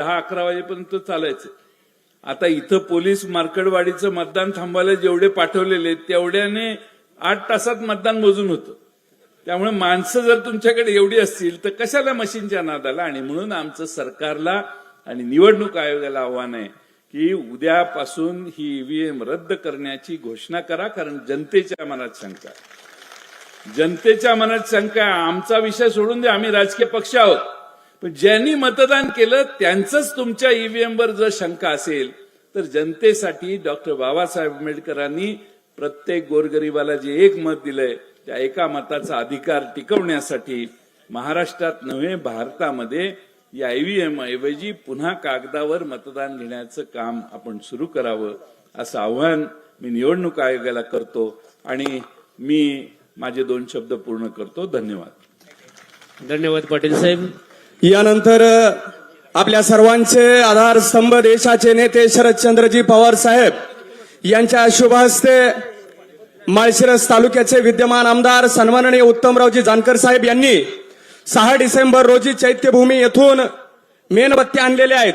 दहा अकरा वाजेपर्यंत चालायचं. आता इथं पोलीस मार्कडवाडीचं मतदान थांबवायला जेवढे पाठवलेले तेवढ्याने आठ तासात मतदान मोजून होतं. त्यामुळे माणसं जर तुमच्याकडे एवढी असतील तर कशाला मशीनच्या नादाला आणि म्हणून आमचं सरकारला आणि निवडणूक आयोगाला आव्हान आहे की उद्यापासून ही ईव्हीएम रद्द करण्याची घोषणा करा कारण जनतेच्या मनात शंका जनतेच्या मनात शंका आमचा विषय सोडून द्या आम्ही राजकीय पक्ष आहोत. पण ज्यांनी मतदान केलं त्यांचंच तुमच्या ईव्हीएम वर जर शंका असेल तर जनतेसाठी डॉक्टर बाबासाहेब आंबेडकरांनी प्रत्येक गोरगरिबाला जे एक मत दिलंय त्या एका मताचा अधिकार टिकवण्यासाठी महाराष्ट्रात नव्हे भारतामध्ये या ईव्हीएम ऐवजी पुन्हा कागदावर मतदान घेण्याचं काम आपण सुरू करावं असं आव्हान मी निवडणूक आयोगाला करतो आणि मी माझे दोन शब्द पूर्ण करतो. धन्यवाद. धन्यवाद पाटील साहेब. यानंतर आपल्या सर्वांचे आधारस्तंभ देशाचे नेते शरदचंद्रजी पवार साहेब यांच्या शुभ हस्ते माळशिरस तालुक्याचे विद्यमान आमदार सन्माननीय उत्तमरावजी जानकर साहेब यांनी सहा डिसेंबर रोजी चैत्यभूमी येथून मेणबत्ती आणलेल्या आहेत.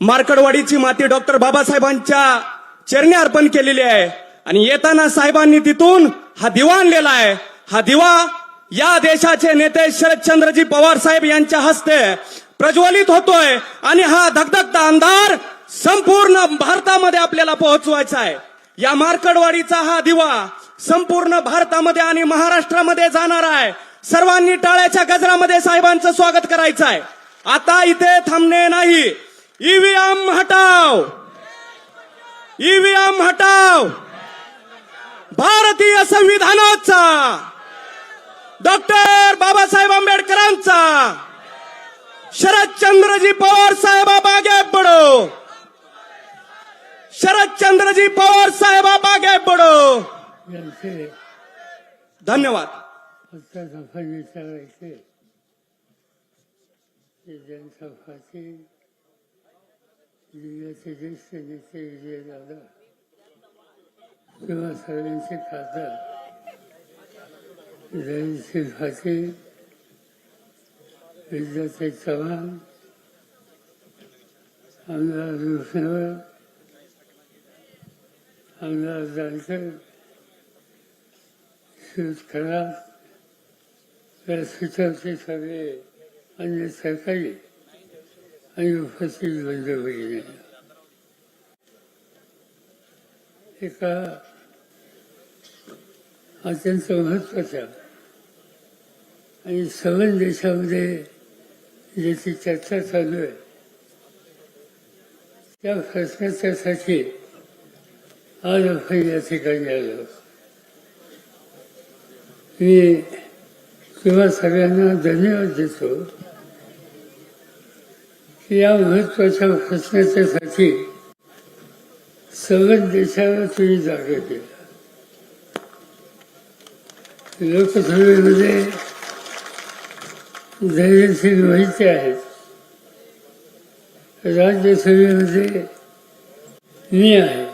मार्कडवाडीची माती डॉक्टर बाबासाहेबांच्या चरणी अर्पण केलेली आहे. आणि येताना साहेबांनी तिथून हा दिवा आणलेला आहे. हा दिवा या देशाचे नेते शरदचंद्रजी पवार साहेब यांच्या हस्ते प्रज्वलित होतोय आणि हा धगधगता अंधार संपूर्ण भारतामध्ये आपल्याला पोहोचवायचा आहे. या मार्कडवाडीचा हा दिवा संपूर्ण भारतामध्ये आणि महाराष्ट्रामध्ये जाणार आहे. सर्वांनी टाळ्याच्या गजरामध्ये साहेबांचं स्वागत करायचं आहे. आता इथे थांबणे नाही. ईव्हीएम हटाव. ईव्हीएम हटाव. भारतीय संविधानाचा डॉक्टर बाबासाहेब आंबेडकरांचा. शरदचंद्रजी पवार साहेबा बागे पडो. शरदचंद्रजी पवार साहेबा बागे पडो. यांचे धन्यवाद. फक्त विचारायचे जिल्ह्याचे ज्येष्ठ नेते विजय दादा किंवा सर्वांचे खासदार जयसिंग फासे विद्याताई चव्हाण आमदार विष्णूवर आमदार जानकर शूज खरा व्यासपीठाचे सगळे अन्य सरकारी आणि उपस्थित बंद भगिनी. एका अत्यंत महत्त्वाचा आणि सवन देशामध्ये ज्याची चर्चा चालू आहे त्या प्रश्नाच्यासाठी आज आपण या ठिकाणी आलो. मी किंवा सगळ्यांना धन्यवाद देतो की या महत्त्वाच्या प्रश्नाच्यासाठी सगळ्या देशाला तुम्ही जागा केला लोकसभेमध्ये धैर्यशील माहिती आहेत. राज्यसभेमध्ये म्हणजे मी आहे.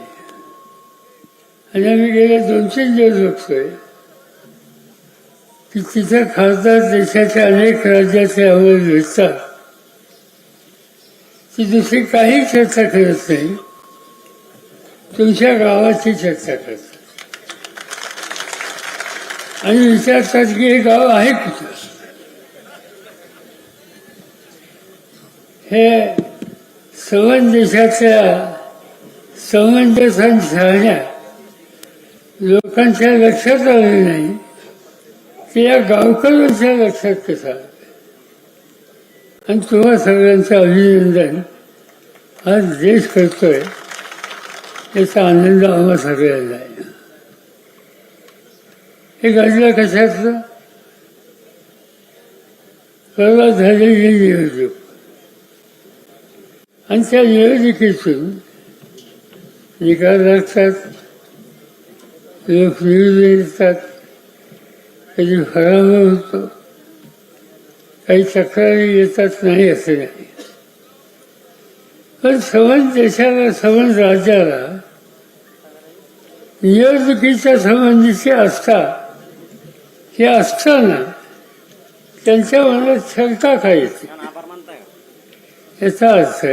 आणि आम्ही गेले दोन तीन दिवस बघतोय की तिथे खासदार देशाच्या अनेक राज्याचे अहवाल भेटतात ती दुसरी काही चर्चा करत नाही. तुमच्या गावाची चर्चा करतात. आणि विचारतात की हे गाव आहे कुठं? हे सवन देशाच्या समंजसन राहण्या लोकांच्या लक्षात आले नाही की या गावकऱ्यांच्या लक्षात कसं आणि तुम्हा सगळ्यांचं अभिनंदन आज देश करतोय याचा आनंद आम्हा सगळ्यांना आहे. हे घडलं कशाचं? परवा झालेली नियोजक आणि त्या नियोजकीतून निकाल लागतात लोक निवडून येतात कधी फरावर होतो. काही तक्रारी येतात नाही असं नाही. पण सवन देशाला सवन राज्याला निवडणुकीच्या संबंधीची आस्था हे असताना त्यांच्या मनात शंका काय येते? याचा अर्थ